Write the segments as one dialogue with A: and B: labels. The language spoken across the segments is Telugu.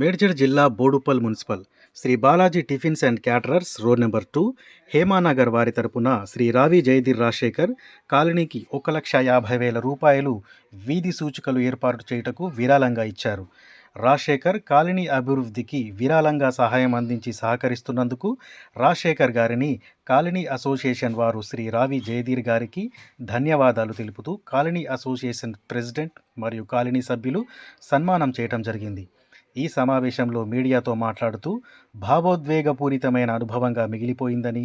A: మేడ్చల్ జిల్లా Boduppal municipal Sri Balaji tiffins and caterers road number two Hemanagar వారి తరపున శ్రీ రావి జయధీర్ రాజశేఖర్ కాలనీకి ఒక లక్ష యాభై వేల రూపాయలు వీధి సూచికలు ఏర్పాటు చేయుటకు విరాళంగా ఇచ్చారు. రాజశేఖర్ కాలనీ అభివృద్ధికి విరాళంగా సహాయం అందించి సహకరిస్తున్నందుకు రాజశేఖర్ గారిని కాలనీ అసోసియేషన్ వారు శ్రీ రావి జయధీర్ గారికి ధన్యవాదాలు తెలుపుతూ కాలనీ అసోసియేషన్ ప్రెసిడెంట్ మరియు కాలనీ సభ్యులు సన్మానం చేయటం జరిగింది. ఈ సమావేశంలో మీడియాతో మాట్లాడుతూ భావోద్వేగపూరితమైన అనుభవంగా మిగిలిపోయిందని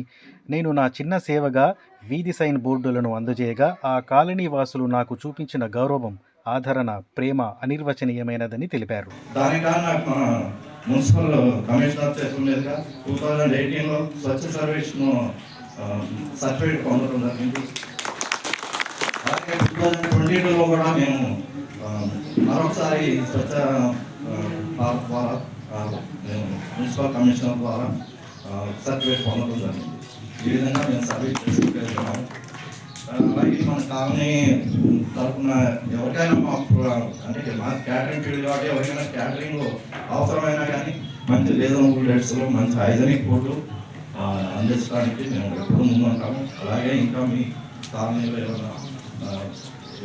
A: నేను నా చిన్న సేవగా వీధి సైన్ బోర్డులను అందజేయగా ఆ కాలనీ వాసులు నాకు చూపించిన గౌరవం ఆదరణ ప్రేమ అనిర్వచనీయమైనదని తెలిపారు.
B: మున్సిపల్ కమిషనర్ చేతుల టూ థౌజండ్ ఎయిటీన్లో స్వచ్ఛ సర్వేక్షణ సర్టిఫికేట్ పొందడం జరిగింది. అలాగే టూ థౌజండ్ ట్వంటీ టూలో కూడా మేము మరొకసారి స్వచ్ఛ భారత్ ద్వారా మున్సిపల్ కమిషనర్ ద్వారా సర్టిఫికేట్ పొందడం జరిగింది. ఈ విధంగా మేము సర్వీస్ చేసుకుంటున్నాము అలాగే మన కాలనీ తరఫున ఎవరికైనా మా అంటే మా క్యాటరింగ్ ఫీల్డ్ కాబట్టి ఎవరికైనా క్యాటరింగ్ అవసరమైనా కానీ మంచి రీజనబుల్ రేట్స్లో మంచి హైజనిక్ ఫుడ్లు అందించడానికి మేము ఎప్పుడు ముందుంటాము అలాగే ఇంకా మీ కాలనీలో ఏమైనా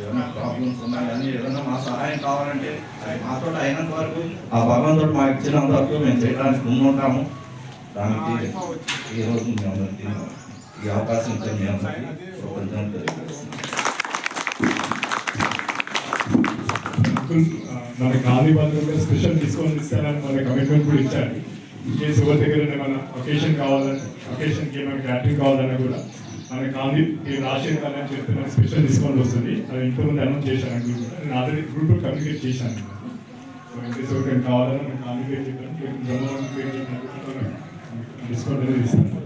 B: ఏమైనా ప్రాబ్లమ్స్ ఉన్నా కానీ ఏదైనా మా సహాయం కావాలంటే అది మాతో అయినంత వరకు ఆ భగవంతుడు మాకు ఇచ్చినంత వరకు మేము చేయడానికి ముందు ఉంటాము. దానికి ఈరోజు మీ అందరికీ ఈ అవకాశం ఇచ్చిన మీ అందరికీ కృతజ్ఞతలు తెలియజేస్తున్నాను.
C: అంకుల్ స్పెషల్ డిస్కౌంట్ ఇస్తారని మన కమిట్మెంట్ కూడా ఇచ్చారు. ఏ ఎవరి దగ్గర ఏమైనా ఒకేషన్ కావాలని ఒకేషన్కి ఏమైనా క్యాటరింగ్ కావాలన్నా కూడా మన గాంధీ ఈ రాజశేఖర్ గారు చెప్తే మనకి స్పెషల్ డిస్కౌంట్ వస్తుంది. అది ఇంతకుముందు అనౌన్స్ చేశాను. అంకుల్ నేను ఆల్రెడీ గ్రూప్ కమ్యూనికేట్ చేశాను. సో ఇంకేస్ ఎవరికైనా కావాలని కమ్యూనికేట్ చెప్పాను. డిస్కౌంట్ అనేది ఇస్తాను.